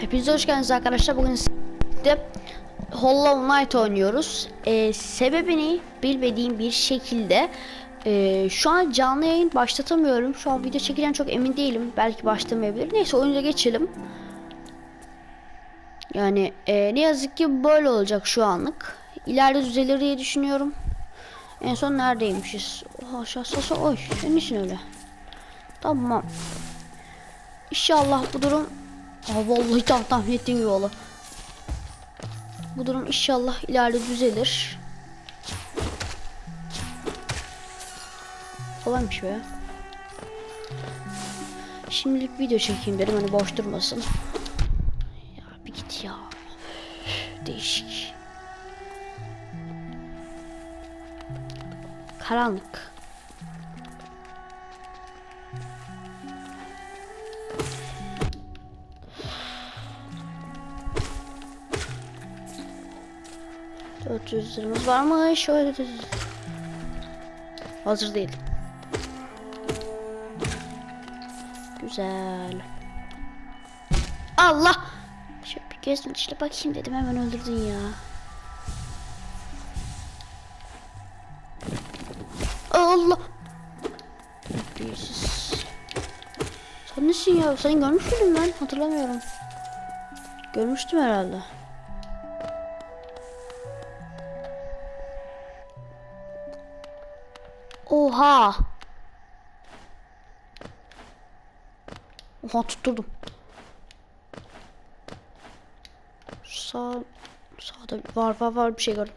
Hepinize hoş geldiniz arkadaşlar. Bugün sizde Hollow Knight oynuyoruz. Ee, sebebini bilmediğim bir şekilde ee, şu an canlı yayın başlatamıyorum. Şu an video çekeceğim çok emin değilim. Belki başlamayabilir. Neyse oyuna geçelim. Yani ee, ne yazık ki böyle olacak şu anlık. İleride düzelir diye düşünüyorum. En son neredeymişiz? Oha aşağısı oy. Senin için öyle. Tamam. İnşallah bu durum Aa, vallahi tam tahmin ettiğim gibi oldu. Bu durum inşallah ileride düzelir. Kolaymış be. Şimdilik video çekeyim dedim hani boş durmasın. Ya bir git ya. Değişik. Karanlık. Liramız var mı? Şöyle. Hazır değil. Güzel. Allah! Şöyle bir gözüm işte bakayım dedim hemen öldürdün ya. Allah! Terbiyesiz. Sen nesin ya? Seni görmüş müydüm ben? Hatırlamıyorum. Görmüştüm herhalde. Oha. Oha tutturdum. Sağ sağda var var var bir şey gördüm.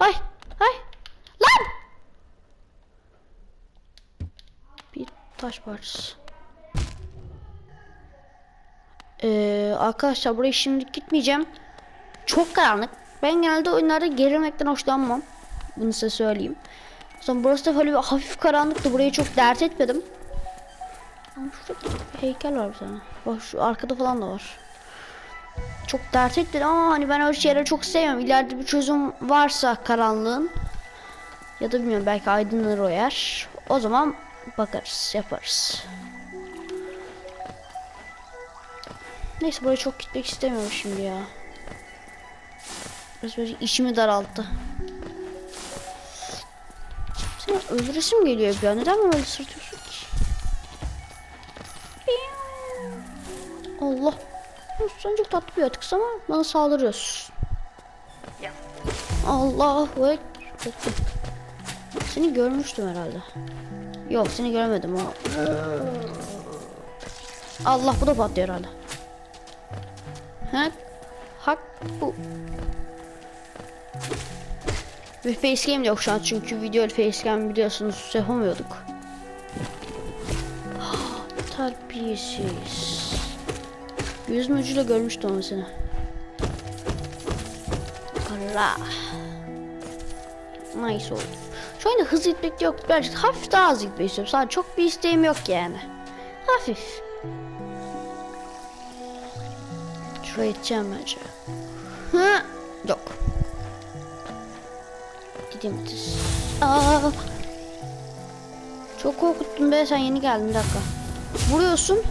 Ay ay lan. Bir taş parçası. Ee, arkadaşlar buraya şimdi gitmeyeceğim. Çok karanlık. Ben genelde oyunlarda gerilmekten hoşlanmam. Bunu size söyleyeyim. Zaman burası da böyle bir hafif karanlıktı. Burayı çok dert etmedim. Ama şurada bir heykel var bir tane. Bak şu arkada falan da var. Çok dert etmedim ama hani ben öyle şeyleri çok sevmiyorum. İleride bir çözüm varsa karanlığın ya da bilmiyorum belki aydınlanır o yer. O zaman bakarız, yaparız. Neyse buraya çok gitmek istemiyorum şimdi ya. Biraz böyle işimi daralttı. Sen öldüresim geliyor an. Neden böyle sırtıyorsun ki? Allah. Sen çok tatlı bir atıksın ama bana saldırıyorsun. Allahu ekber. Seni görmüştüm herhalde. Yok seni göremedim o. Allah bu da patlıyor herhalde. Hak. Hak bu. Ve facecam yok şu an çünkü video facecam biliyorsunuz yapamıyorduk. Terbiyesiz. Yüzüm ucuyla görmüştüm onu seni. Allah. Nice oldu. Şu anda hız gitmek yok. Ben hafif daha hızlı gitmek istiyorum. Sadece çok bir isteğim yok yani. Hafif. Şuraya gideceğim bence. Hı? Yok. Gideyim. Aa. Çok korkuttun be sen yeni geldin bir dakika. Vuruyorsun.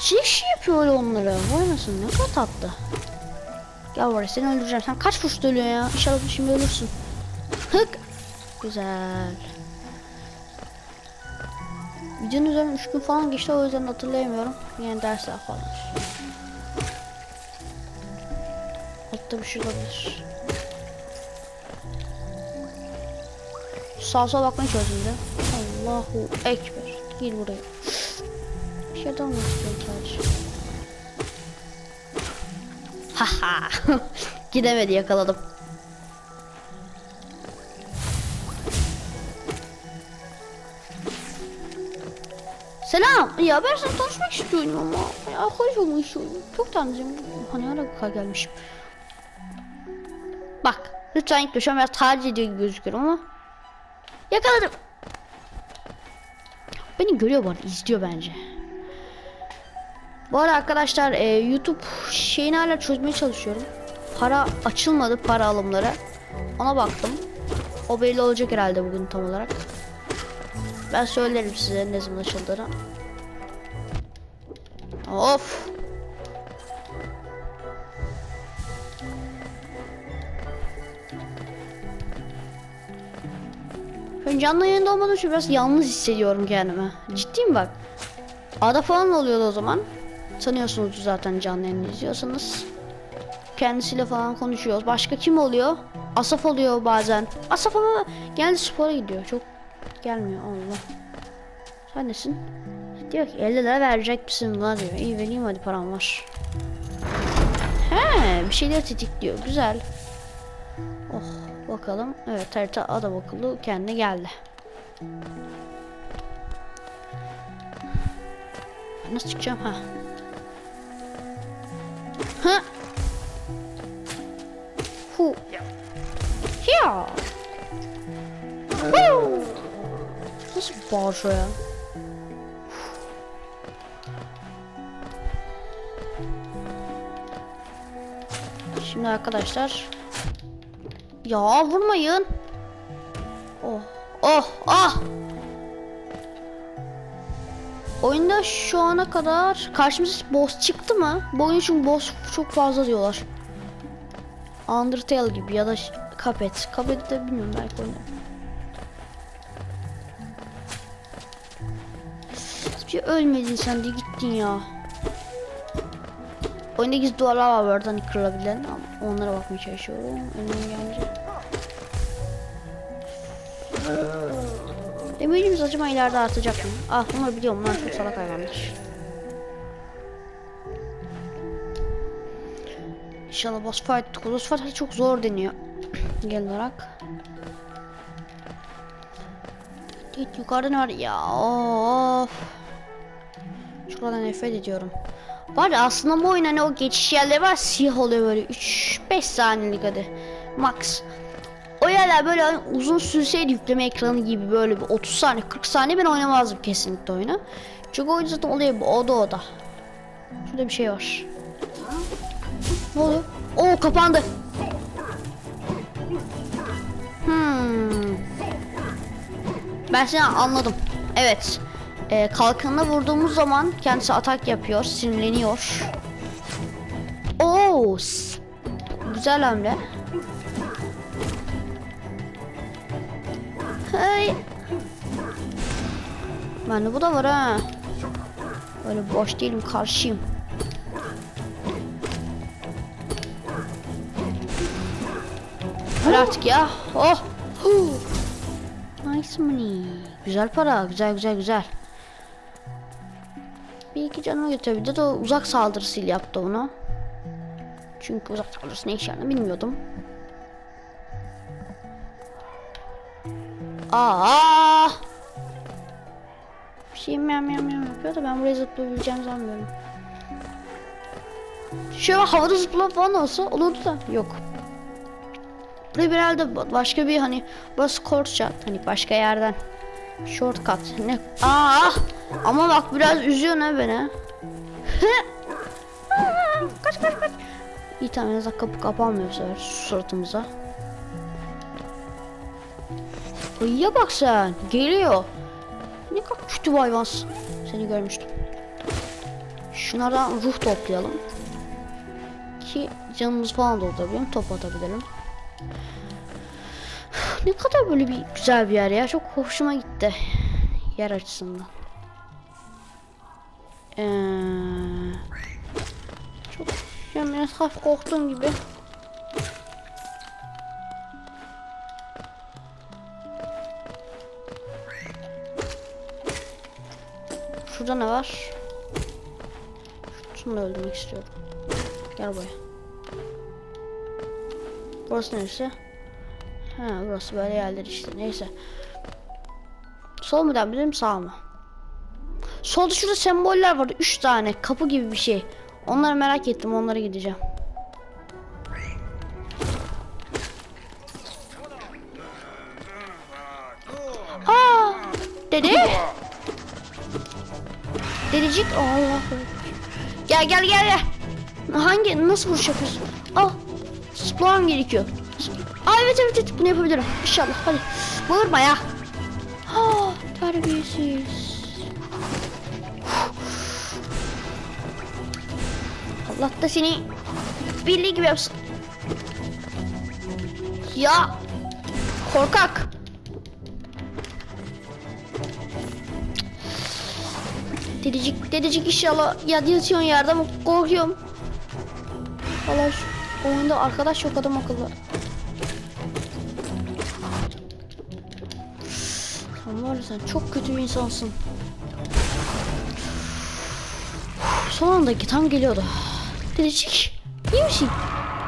Çiş yapıyor öyle onlara. Vay nasıl ne kadar tatlı. Gel buraya seni öldüreceğim. Sen kaç vuruşta ölüyorsun ya? İnşallah şimdi ölürsün. Hık. Güzel. Videonun üzerinden 3 gün falan geçti o yüzden hatırlayamıyorum. Yani dersler falan. Altta bir şey olabilir. Sağa sola bakmaya da. Allahu Ekber. Gir buraya. Bir şey daha istiyorum sadece. Haha. Gidemedi yakaladım. Selam. Ya ben sana tanışmak istiyorum ama. Ya arkadaş olmak. Çok tanıcım. Hani ara kadar gelmişim. Bak. Lütfen. Şu an biraz taciz ediyor gibi gözüküyorum ama. Yakaladım. Beni görüyor bu arada. izliyor bence. Bu arada arkadaşlar e, YouTube şeyini hala çözmeye çalışıyorum. Para açılmadı para alımları. Ona baktım. O belli olacak herhalde bugün tam olarak. Ben söylerim size ne zaman açıldığını. Of. Ben canlı yayında olmadığım için biraz yalnız hissediyorum kendimi. Ciddiyim bak. Ada falan oluyordu o zaman. Sanıyorsunuz zaten canlı yayını izliyorsanız. Kendisiyle falan konuşuyoruz. Başka kim oluyor? Asaf oluyor bazen. Asaf ama geldi spora gidiyor. Çok gelmiyor Allah. Sen nesin? Diyor ki 50 lira verecek misin buna diyor. İyi vereyim hadi param var. He bir şeyler tetikliyor. Güzel. Bakalım. Evet harita adam akıllı kendine geldi. Nasıl çıkacağım ha? Ha? Hu. Ya. Hu. Nasıl bağırıyor ya? Şimdi arkadaşlar ya vurmayın. Oh oh ah. Oyunda şu ana kadar karşımıza boss çıktı mı? Bu oyun çünkü boss çok fazla diyorlar. Undertale gibi ya da Cuphead. Cuphead'i de bilmiyorum belki oynarım. Hiçbir şey ölmedin sen de gittin ya. Oyunda gizli duvarlar var böyle hani kırılabilen ama onlara bakmaya çalışıyorum. Önüme gelince. Demirimiz acaba ileride artacak mı? Ah bunu biliyorum lan çok salak hayvanlar. İnşallah boss fight, boss fight çok zor deniyor. Genel olarak. Git yukarıda ne var ya of. Şuradan nefret ediyorum. Var ya aslında bu oyun hani o geçiş yerleri var siyah oluyor böyle 3-5 saniyelik hadi max. O yerler böyle hani uzun sürseydi yükleme ekranı gibi böyle bir 30 saniye 40 saniye ben oynamazdım kesinlikle oyunu. Çünkü oyun zaten oluyor bu oda oda. Şurada bir şey var. Ne oluyor? Oo kapandı. Hmm. Ben seni anladım. Evet. Ee, kalkanına vurduğumuz zaman kendisi atak yapıyor, sinirleniyor. Oo, güzel hamle. Hey. Bende bu da var ha. Öyle boş değilim, karşıyım. Öyle artık ya. Oh. Nice money. Güzel para. Güzel güzel güzel. Bir iki canıma götürebildi de uzak saldırısıyla yaptı onu. Çünkü uzak saldırısı ne işe yaradığını bilmiyordum. Aa! Bir şey miyam miyam miyam yapıyor da ben buraya zıplayabileceğimi sanmıyorum. Şöyle havada zıplama falan olsa olurdu da yok. Buraya herhalde başka bir hani burası shot hani başka yerden shortcut ne aa ama bak biraz üzüyor ne beni kaç kaç kaç İyi tamam en azından kapı kapanmıyor bu sefer suratımıza Ayıya bak sen geliyor Ne kadar kötü bir hayvansın Seni görmüştüm Şunlardan ruh toplayalım Ki canımız falan doldurabilirim top atabilirim ne kadar böyle bir güzel bir yer ya. Çok hoşuma gitti. Yer açısından. Ee, çok yani biraz hafif korktuğum gibi. Şurada ne var? Şunu da öldürmek istiyorum. Gel buraya. Burası neresi? Ha burası böyle yerler işte neyse. Sol mu dedim sağ mı? Solda şurada semboller var. Üç tane kapı gibi bir şey. Onları merak ettim. Onlara gideceğim. Aa, dede. Dedecik. Allah. Gel gel gel gel. Hangi nasıl vuruş yapıyorsun? Al. Zıplamam gerekiyor. Aa evet evet evet bunu yapabilirim. İnşallah hadi. Bağırma ya. Ha terbiyesiz. Allah da seni bildiği gibi yapsın. Ya korkak. Dedicik, dedicik inşallah ya yatıyorsun yerde ama korkuyorum. Allah şu oyunda arkadaş yok adam akıllı. Sen var sen çok kötü bir insansın. Son anda tam geliyordu. Dedicik, iyi misin?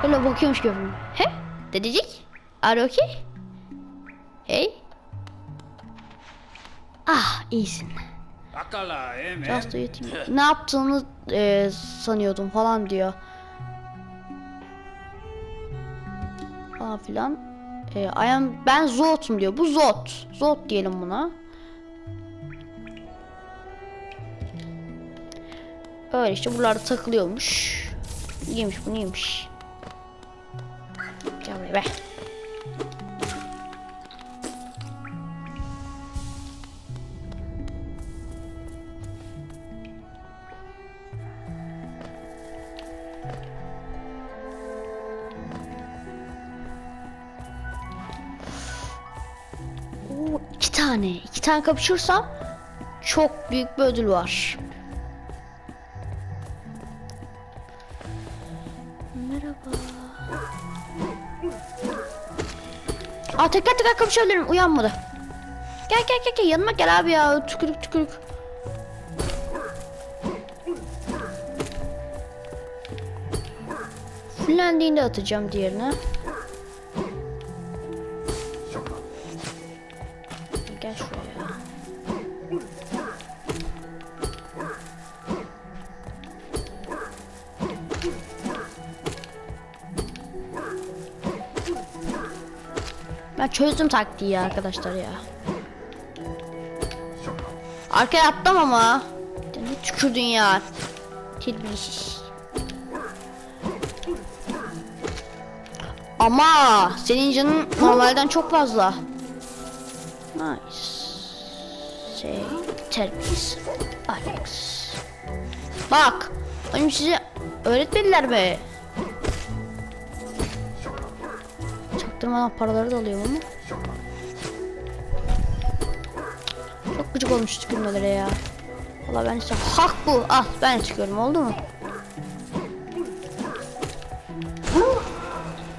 Öyle bakıyormuş gibi. He? Dedicik? Are okay? Hey? Ah, iyisin. Just thing. ne yaptığını e, sanıyordum falan diyor. Falan filan. E, I am, ben Zot'um diyor. Bu Zot. Zot diyelim buna. Öyle işte buralarda takılıyormuş. Neymiş bu neymiş? Gel buraya be. Oo, iki tane. iki tane kapışırsam çok büyük bir ödül var. Aa tekrar tekrar kapışabilirim. Uyanmadı. Gel gel gel gel yanıma gel abi ya. Tükürük tükürük. Fullendiğinde atacağım diğerine. Çözdüm taktiği ya arkadaşlar ya. Arkaya attım ama. Ne tükürdün ya. Terbiyesiz. Ama senin canın normalden çok fazla. Nice. Şey, terbiyesiz. Alex. Bak. Benim size öğretmediler mi? Çaktırmadan paraları da alıyorum ama. Çok gıcık olmuş tükürmelere ya. Valla ben işte hak bu. Al ben tükürüyorum oldu mu?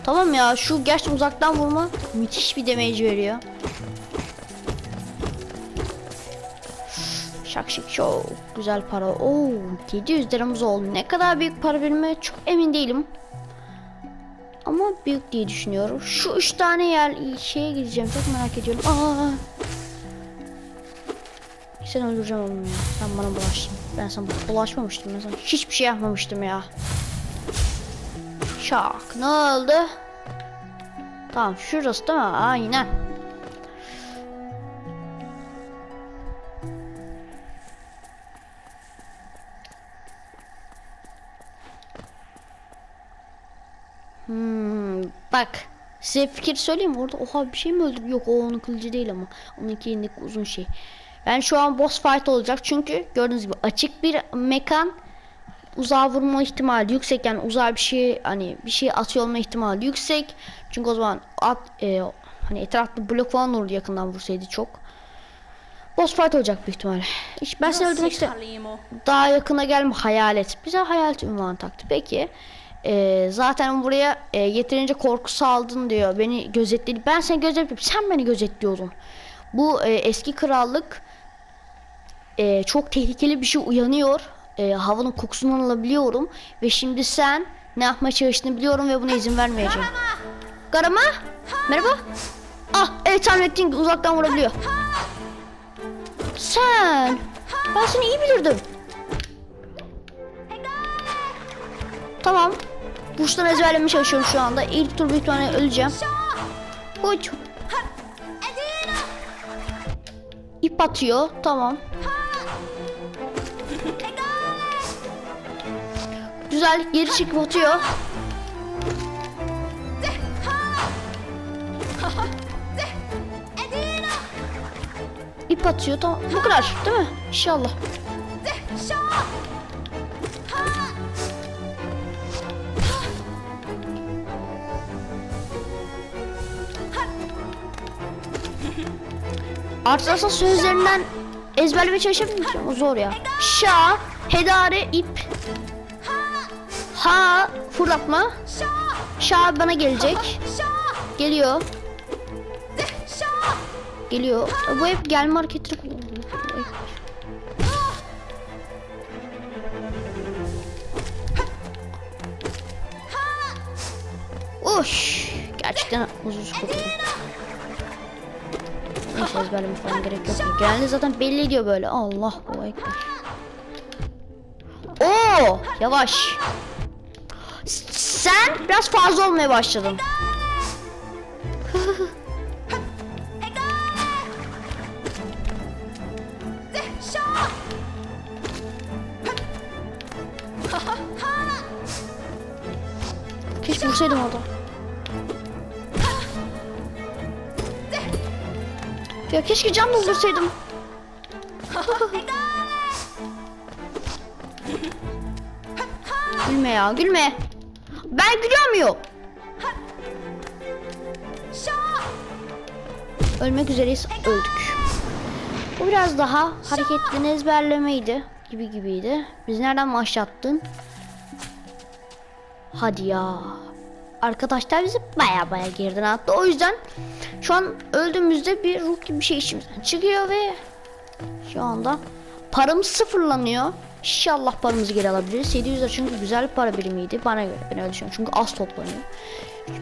Tamam ya şu gerçekten uzaktan vurma müthiş bir damage veriyor. Şak şık çok güzel para. Oo 700 liramız oldu. Ne kadar büyük para birimi çok emin değilim. Ama büyük diye düşünüyorum. Şu üç tane yer şeye gideceğim. Çok merak ediyorum. Aa. Sen öldüreceğim oğlum ya. Sen bana bulaştın. Ben sana bulaşmamıştım. Ben sana hiçbir şey yapmamıştım ya. Şak. Ne oldu? Tamam şurası değil mi? Aynen. Bak size fikir söyleyeyim orada oha bir şey mi öldü yok o onun kılıcı değil ama. Onunki elindeki uzun şey. Ben şu an boss fight olacak çünkü gördüğünüz gibi açık bir mekan. Uzağa vurma ihtimali yüksek. Yani uzağa bir şey hani bir şey atıyor olma ihtimali yüksek. Çünkü o zaman at e, hani etrafta blok falan olurdu yakından vursaydı çok. Boss fight olacak büyük ihtimalle. Hiç ben seni öldürmek istemiyorum daha yakına gelme hayalet. Bize hayalet ünvanı taktı. Peki e, zaten buraya e, yeterince korku saldın diyor. Beni gözetledi. Ben seni gözetliyorum. Sen beni gözetliyordun. Bu e, eski krallık e, çok tehlikeli bir şey uyanıyor. E, havanın kokusunu alabiliyorum. Ve şimdi sen ne yapmaya çalıştığını biliyorum ve buna izin vermeyeceğim. Garama. Merhaba. Ah evet tahmin ettiğin uzaktan vurabiliyor. Sen. Ben seni iyi bilirdim. Tamam. Burçtan ezberlemeye çalışıyorum şu anda. İlk tur büyük ihtimalle öleceğim. Uç. İp atıyor. Tamam. Güzel. Geri çekip atıyor. İp atıyor. Tamam. Bu kadar. Değil mi? İnşallah. Artsasa sözlerinden ezberlemeye çalışabilir miyim? O zor ya. Şa, hedare, ip. Ha, fırlatma. Şa bana gelecek. Geliyor. Geliyor. Bu hep gelme hareketleri kullanıyor. Uş. Gerçekten uzun kurtuldu. Neyse ezberlemiş falan gerek yok. Genelde zaten belli ediyor böyle. Allah bu ekber. Oo, yavaş. Sen biraz fazla olmaya başladın. Keşke vursaydım orada. Ya keşke cam doldursaydım. gülme ya gülme. Ben gülüyor muyum? Ölmek üzereyiz öldük. Bu biraz daha hareketli ezberlemeydi gibi gibiydi. Biz nereden başlattın? Hadi ya. Arkadaşlar bizi baya baya geriden attı. O yüzden şu an öldüğümüzde bir ruh gibi bir şey içimizden çıkıyor ve şu anda paramız sıfırlanıyor. İnşallah paramızı geri alabiliriz. 700 lira çünkü güzel bir para birimiydi bana göre. Ben öyle düşünüyorum. Çünkü az toplanıyor.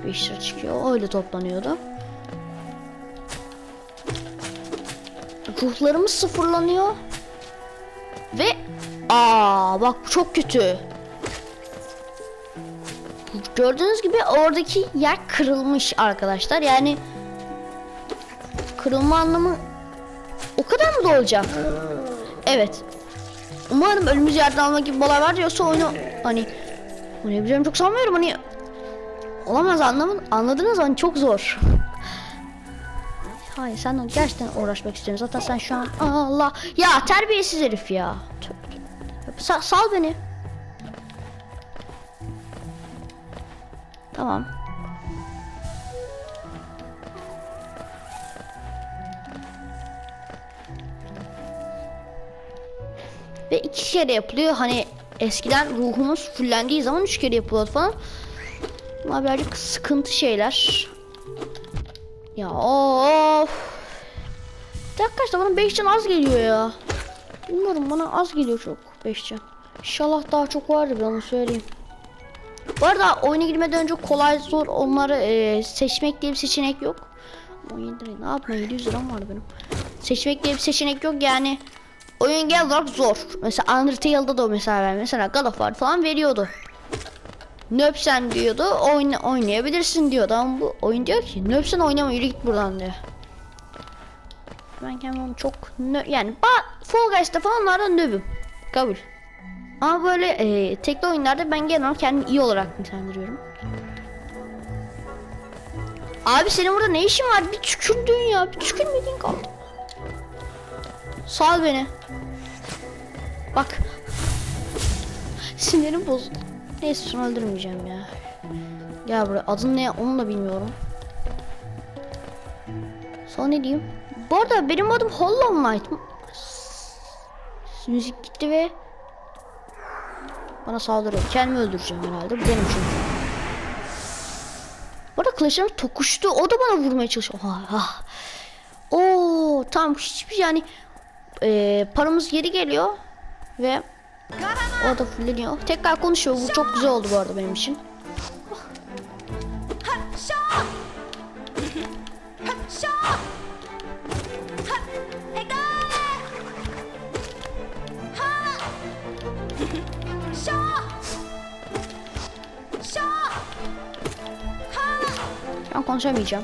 5 lira çıkıyor. Öyle toplanıyordu. Ruhlarımız sıfırlanıyor. Ve aa bak bu çok kötü. Gördüğünüz gibi oradaki yer kırılmış arkadaşlar. Yani kırılma anlamı o kadar mı da olacak? Evet. Umarım ölümüz yerden alma gibi bir var yoksa oyunu hani oynayabileceğimi çok sanmıyorum hani olamaz anlamın anladınız? Hani çok zor. Hayır sen gerçekten uğraşmak istemiyorum. Zaten sen şu an Allah ya terbiyesiz herif ya. Sa- sal beni. Tamam. Ve iki kere yapılıyor. Hani eskiden ruhumuz fullendiği zaman üç kere yapılıyordu falan. Bunlar birazcık sıkıntı şeyler. Ya of. Bir dakika işte bana 5 can az geliyor ya. Bilmiyorum bana az geliyor çok 5 can. İnşallah daha çok vardır ben onu söyleyeyim. Bu arada oyuna girmeden önce kolay zor onları e, seçmek diye bir seçenek yok. 17 lira ne yapma 700 liram vardı benim. Seçmek diye bir seçenek yok yani. Oyun genel olarak zor. Mesela Undertale'da da mesela mesela God of War falan veriyordu. Nöpsen diyordu oyna, oynayabilirsin diyordu ama bu oyun diyor ki nöpsen oynama yürü git buradan diyor. Ben kendimi çok yani Fall Guys'ta falan nöbüm. Kabul. Ama böyle e, tekli oyunlarda ben genel olarak kendimi iyi olarak nitelendiriyorum. Abi senin burada ne işin var? Bir tükürdün ya. Bir tükürmediğin kaldı. Sal beni. Bak. Sinirim bozuldu. Neyse şunu öldürmeyeceğim ya. Gel buraya. Adın ne onu da bilmiyorum. Sonra ne diyeyim? Bu arada benim adım Hollow Knight. Müzik gitti ve bana saldırıyor. Kendimi öldüreceğim herhalde. Bu benim çünkü. Bu arada kılıçlarım tokuştu. O da bana vurmaya çalışıyor. Oha, ah. Oo, tamam hiçbir yani e, paramız geri geliyor ve o da fulleniyor. Tekrar konuşuyor. Bu çok güzel oldu bu arada benim için. Ben konuşamayacağım.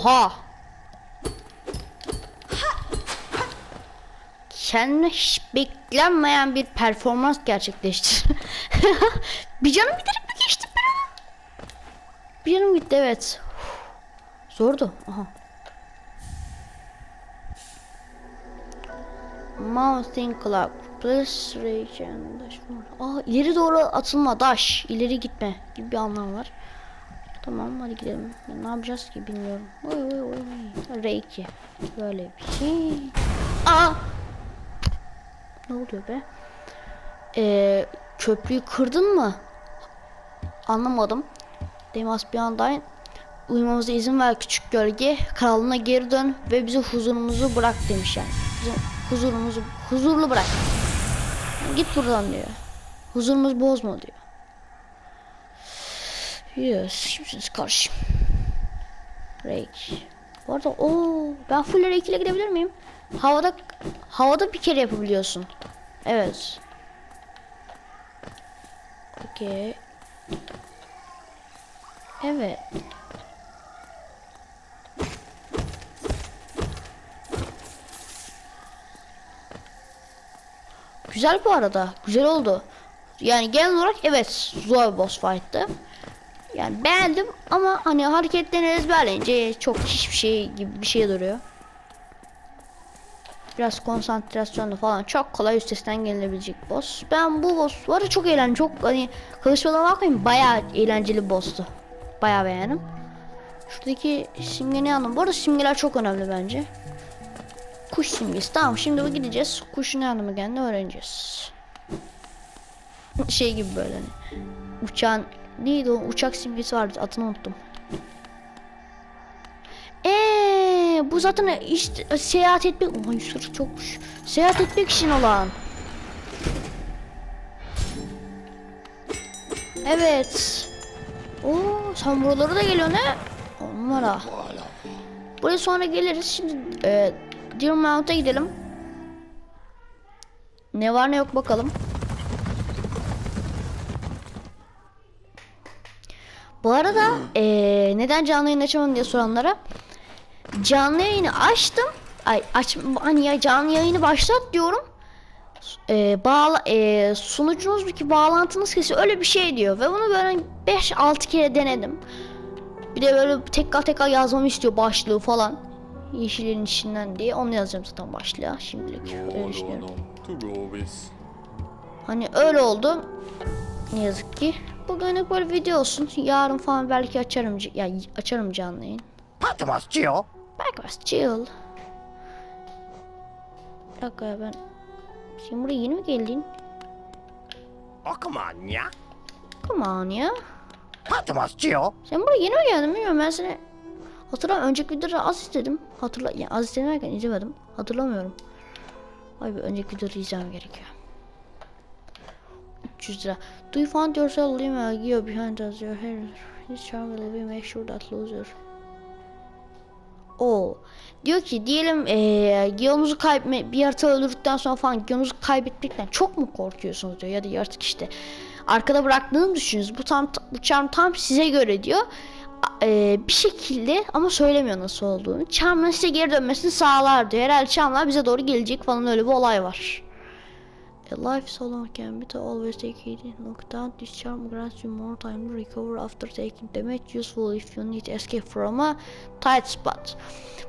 Oha. Kendine hiç beklenmeyen bir performans gerçekleştir. bir canım giderek mi geçtim ben? Bir canım gitti evet. Zordu. Aha. Mountain Club. Plus region. Aa ileri doğru atılma. Daş. ileri gitme gibi bir anlam var. Tamam hadi gidelim. Ya, ne yapacağız ki bilmiyorum. Oy oy oy. Reiki. Böyle bir şey. Aa! Ne oluyor be? Ee, köprüyü kırdın mı? Anlamadım. Demas bir andayın. Uyumamıza izin ver küçük gölge. Kralına geri dön ve bize huzurumuzu bırak demiş yani. Bize huzurumuzu huzurlu bırak. Git buradan diyor. Huzurumuzu bozma diyor. Yes, kimsiniz karşım? Rake. Bu arada o ben full Rake ile gidebilir miyim? Havada havada bir kere yapabiliyorsun. Evet. Okey. Evet. Güzel bu arada. Güzel oldu. Yani genel olarak evet zor bir boss fight'tı. Yani beğendim ama hani hareketlerini ezberleyince çok hiçbir şey gibi bir şey duruyor. Biraz konsantrasyonlu falan çok kolay üstesinden gelinebilecek boss. Ben bu boss var çok eğlenceli. Çok hani kılıçmadan bakmayın bayağı eğlenceli boss'tu. Bayağı beğendim. Şuradaki simge ne anlamı? Bu arada simgeler çok önemli bence. Kuş simgesi. Tamam şimdi bu gideceğiz. Kuşun ne anlamı geldiğini öğreneceğiz. Şey gibi böyle hani. Uçağın neydi o uçak simgesi vardı adını unuttum. Eee bu zaten işte seyahat etmek Oy sırf çokmuş. Seyahat etmek için olan. Evet. Oo sen buralara da geliyor ne? Onlara. Buraya sonra geliriz. Şimdi e, Deer Mount'a gidelim. Ne var ne yok bakalım. Bu arada eee, neden canlı yayın açamadım diye soranlara canlı yayını açtım. Ay aç hani ya canlı yayını başlat diyorum. Eee bağla eee sunucunuzdaki bağlantınız kesiyor öyle bir şey diyor ve bunu böyle 5-6 kere denedim. Bir de böyle tekrar tekrar yazmamı istiyor başlığı falan. Yeşillerin içinden diye onu yazacağım zaten başlığa şimdilik öyle düşünüyorum. Hani öyle oldu. Ne yazık ki. Bugünlük böyle video olsun. Yarın falan belki açarım c- ya açarım canlı yayın. Gio. Belki biraz chill. Bir dakika ya ben. Sen buraya yeni mi geldin? Okumanya. Come on ya. Patmos Gio. Sen buraya yeni mi geldin bilmiyorum ben seni. Hatırlam önceki videoda az istedim. Hatırla yani az istedim derken izlemedim. Hatırlamıyorum. Vay be önceki videoda izlemem gerekiyor. 300 lira. Do you find yourself leaving a gear behind us? Your hair this charm will be make sure that loser. O diyor ki diyelim eee Giyon'uzu kaybetme bir yaratığı öldürdükten sonra falan Giyon'uzu kaybetmekten çok mu korkuyorsunuz diyor ya da yaratık işte arkada bıraktığını düşünüyorsunuz bu tam bu charm tam size göre diyor eee, bir şekilde ama söylemiyor nasıl olduğunu charm'ın size geri dönmesini sağlar diyor herhalde charm'lar bize doğru gelecek falan öyle bir olay var. A life so long can be to always take it in look down. This charm grants you more time to recover after taking damage. Useful if you need escape from a tight spot.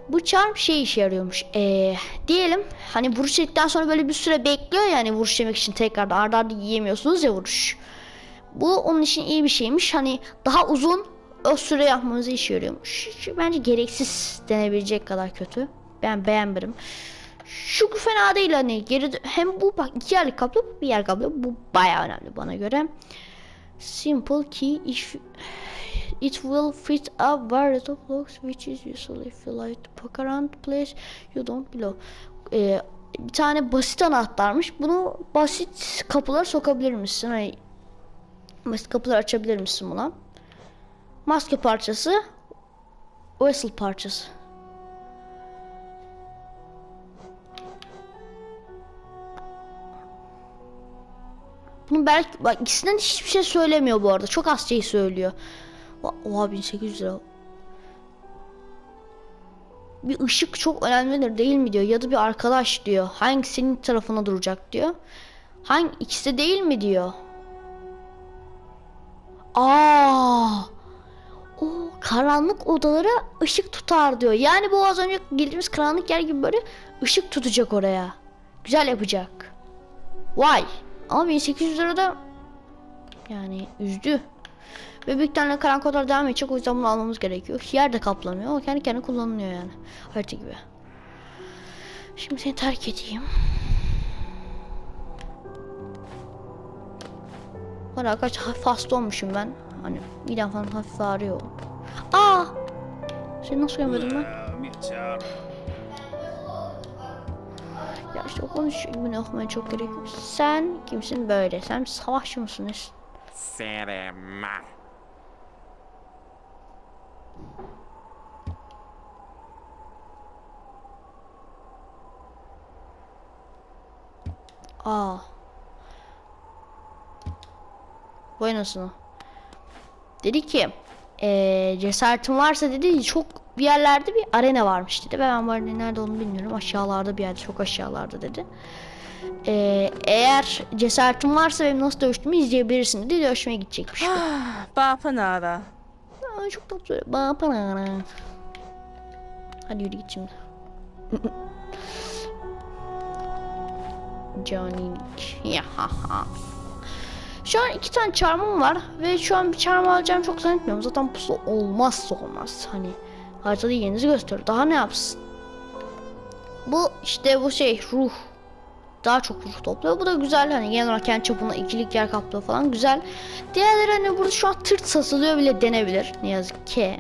Bu charm şey işe yarıyormuş. Ee, diyelim hani vuruş yedikten sonra böyle bir süre bekliyor yani vuruş yemek için tekrardan arda arda yiyemiyorsunuz ya vuruş. Bu onun için iyi bir şeymiş. Hani daha uzun o süre yapmanızı işe yarıyormuş. Şu Bence gereksiz denebilecek kadar kötü. Ben beğenmedim. Şu fena değil hani geri hem bu bak iki yerlik kablo bir yer kablo bu baya önemli bana göre. Simple key if it will fit a variety of locks which is useful if you like to poke around place you don't below. Ee, bir tane basit anahtarmış. Bunu basit kapılar sokabilir misin? Hani basit kapılar açabilir misin buna? Maske parçası, whistle parçası. Bunu belki bak ikisinden hiçbir şey söylemiyor bu arada. Çok az şey söylüyor. Oha 1800 lira. bir ışık çok önemlidir değil mi diyor ya da bir arkadaş diyor. Hangi senin tarafına duracak diyor. Hangi ikisi de değil mi diyor. Aa! O karanlık odalara ışık tutar diyor. Yani bu az önce girdiğimiz karanlık yer gibi böyle ışık tutacak oraya. Güzel yapacak. Vay. Ama 1800 lira da yani üzdü. Karanlık odalar devam edecek. O yüzden bunu almamız gerekiyor. Yer de kaplanıyor. O kendi kendine kullanılıyor yani. Harita gibi. Şimdi seni terk edeyim. Var arkadaşlar hafif hasta olmuşum ben. Hani midem falan hafif ağrıyor. Aa! Seni nasıl görmedim ben? İşte o konuşuyor gibi okumaya çok gerek yok. Sen kimsin böyle? Sen savaşçı mısın? Nesin? Serema. Aa. Anasını. Dedi ki eee cesaretin varsa dedi çok bir yerlerde bir arena varmış dedi. Ben bu arenenin nerede olduğunu bilmiyorum. Aşağılarda bir yerde çok aşağılarda dedi. Eee, eğer cesaretin varsa benim nasıl dövüştüğümü izleyebilirsin dedi. Dövüşmeye gidecekmiş. Bapanara. Aa, çok tatlı. Bana. Hadi yürü git şimdi. Johnny. Ya ha ha. Şu an iki tane çarmım var ve şu an bir çarmı alacağım çok zannetmiyorum. Zaten pusu olmazsa olmaz. Hani haritada yerinizi gösteriyor. Daha ne yapsın? Bu işte bu şey ruh. Daha çok ruh topluyor. Bu da güzel hani genel olarak kendi çapında ikilik yer kaplıyor falan güzel. Diğerleri hani burada şu an tırt satılıyor bile denebilir. Ne yazık ki.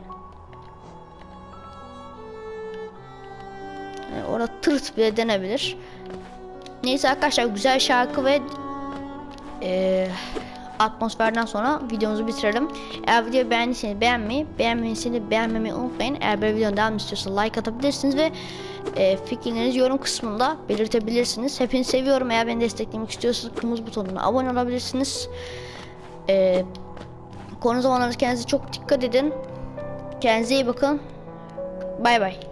Yani orada tırt bile denebilir. Neyse arkadaşlar güzel şarkı ve eee, atmosferden sonra videomuzu bitirelim. Eğer videoyu beğendiyseniz beğenmeyi, beğenmediyseniz beğenmemeyi unutmayın. Eğer böyle videonun devamını istiyorsanız like atabilirsiniz ve eee fikirlerinizi yorum kısmında belirtebilirsiniz. Hepinizi seviyorum. Eğer beni desteklemek istiyorsanız kırmızı butonuna abone olabilirsiniz. Eee konu zamanlarınız kendinize çok dikkat edin. Kendinize iyi bakın. Bay bay.